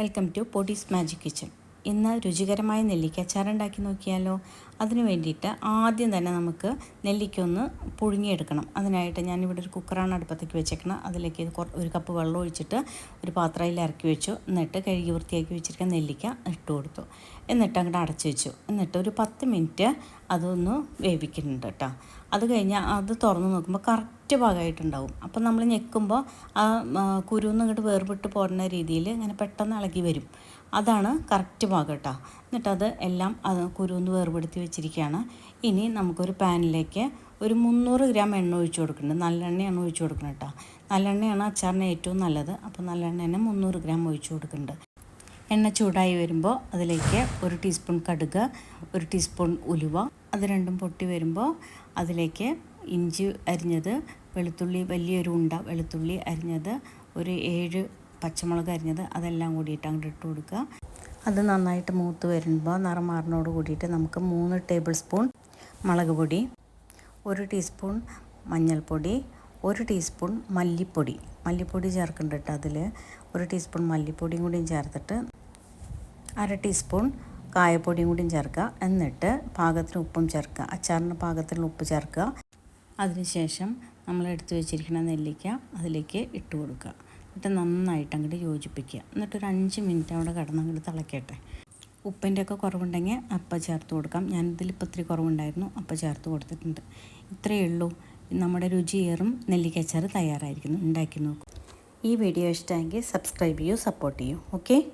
Welcome to പൊടീസ് magic kitchen ഇന്ന് രുചികരമായ നെല്ലിക്ക ഉണ്ടാക്കി നോക്കിയാലോ? അതിന് വേണ്ടിയിട്ട് ആദ്യം തന്നെ നമുക്ക് നെല്ലിക്ക ഒന്ന് പുഴുങ്ങിയെടുക്കണം. അതിനായിട്ട് ഞാനിവിടെ ഒരു കുക്കറാണ് അടുപ്പത്തേക്ക് വെച്ചേക്കണം. അതിലേക്ക് ഒരു കപ്പ് വെള്ളം ഒഴിച്ചിട്ട് ഒരു പാത്രയിൽ ഇറക്കി വെച്ചു. എന്നിട്ട് കഴുകി വൃത്തിയാക്കി വെച്ചിരിക്കുന്ന നെല്ലിക്ക ഇട്ട് കൊടുത്തു. എന്നിട്ട് അങ്ങോട്ട് അടച്ചു വെച്ചു. എന്നിട്ട് ഒരു പത്ത് മിനിറ്റ് അതൊന്ന് വേവിക്കുന്നുണ്ട് കേട്ടോ. അത് കഴിഞ്ഞാൽ അത് തുറന്ന് നോക്കുമ്പോൾ കറക്റ്റ് ഭാഗമായിട്ടുണ്ടാവും അപ്പം നമ്മൾ ഞെക്കുമ്പോൾ ആ കുരുന്ന് ഇങ്ങോട്ട് വേർപെട്ട് പോരുന്ന രീതിയിൽ ഇങ്ങനെ പെട്ടെന്ന് ഇളകി വരും. അതാണ് കറക്റ്റ് ഭാഗം കേട്ടോ. അത് എല്ലാം അത് കുരുന്ന് വേർപെടുത്തി വെച്ചിരിക്കുകയാണ്. ഇനി നമുക്കൊരു പാനിലേക്ക് ഒരു മുന്നൂറ് ഗ്രാം എണ്ണ ഒഴിച്ചു കൊടുക്കുന്നുണ്ട്. നല്ലെണ്ണയാണ് ഒഴിച്ചു കൊടുക്കുന്നത് കേട്ടോ. നല്ലെണ്ണയാണ് അച്ചാറിന് ഏറ്റവും നല്ലത്. അപ്പോൾ നല്ലെണ്ണ തന്നെ മുന്നൂറ് ഗ്രാം ഒഴിച്ചു കൊടുക്കുന്നുണ്ട്. എണ്ണ ചൂടായി വരുമ്പോൾ അതിലേക്ക് ഒരു ടീസ്പൂൺ കടുക് ഒരു ടീസ്പൂൺ ഉലുവ അത് രണ്ടും പൊട്ടി വരുമ്പോൾ അതിലേക്ക് ഇഞ്ചി അരിഞ്ഞത് വെളുത്തുള്ളി വലിയൊരു ഉണ്ട വെളുത്തുള്ളി അരിഞ്ഞത് ഒരു ഏഴ് പച്ചമുളക് അരിഞ്ഞത് അതെല്ലാം കൂടിയിട്ട് അങ്ങോട്ട് ഇട്ട് കൊടുക്കുക. അത് നന്നായിട്ട് മൂത്ത് വരുമ്പോൾ നിറം മാറിനോട് കൂടിയിട്ട് നമുക്ക് മൂന്ന് ടേബിൾ സ്പൂൺ മുളക് പൊടി ഒരു ടീസ്പൂൺ മഞ്ഞൾപ്പൊടി ഒരു ടീസ്പൂൺ മല്ലിപ്പൊടി. മല്ലിപ്പൊടി ചേർക്കുന്നുണ്ട് കേട്ടോ അതിൽ ഒരു ടീസ്പൂൺ മല്ലിപ്പൊടിയും കൂടിയും ചേർത്തിട്ട് അര ടീസ്പൂൺ കായപ്പൊടിയും കൂടിയും ചേർക്കുക. എന്നിട്ട് പാകത്തിന് ഉപ്പും ചേർക്കുക. അച്ചാറിന്റെ പാകത്തിന് ഉപ്പ് ചേർക്കുക. അതിനുശേഷം നമ്മൾ എടുത്തു വെച്ചിരിക്കുന്ന നെല്ലിക്ക അതിലേക്ക് ഇട്ട് കൊടുക്കുക. എന്നിട്ട് നന്നായിട്ട് അങ്ങോട്ട് യോജിപ്പിക്കുക. എന്നിട്ട് ഒരു അഞ്ച് മിനിറ്റ് അവിടെ കിടന്ന് അങ്ങോട്ട് തിളക്കട്ടെ. ഉപ്പിന്റെ ഒക്കെ കുറവുണ്ടെങ്കിൽ അപ്പം ചേർത്ത് കൊടുക്കാം. ഞാനിതിൽ ഇപ്പം ഇത്തിരി കുറവുണ്ടായിരുന്നു. അപ്പം ചേർത്ത് കൊടുത്തിട്ടുണ്ട്. ഇത്രയേ ഉള്ളൂ. നമ്മുടെ രുചിയേറും നെല്ലിക്ക അച്ചാർ തയ്യാറായിരിക്കുന്നു. ഉണ്ടാക്കി നോക്കും. ഈ വീഡിയോ ഇഷ്ടമെങ്കിൽ സബ്സ്ക്രൈബ് ചെയ്യൂ സപ്പോർട്ട് ചെയ്യൂ. ഓക്കെ?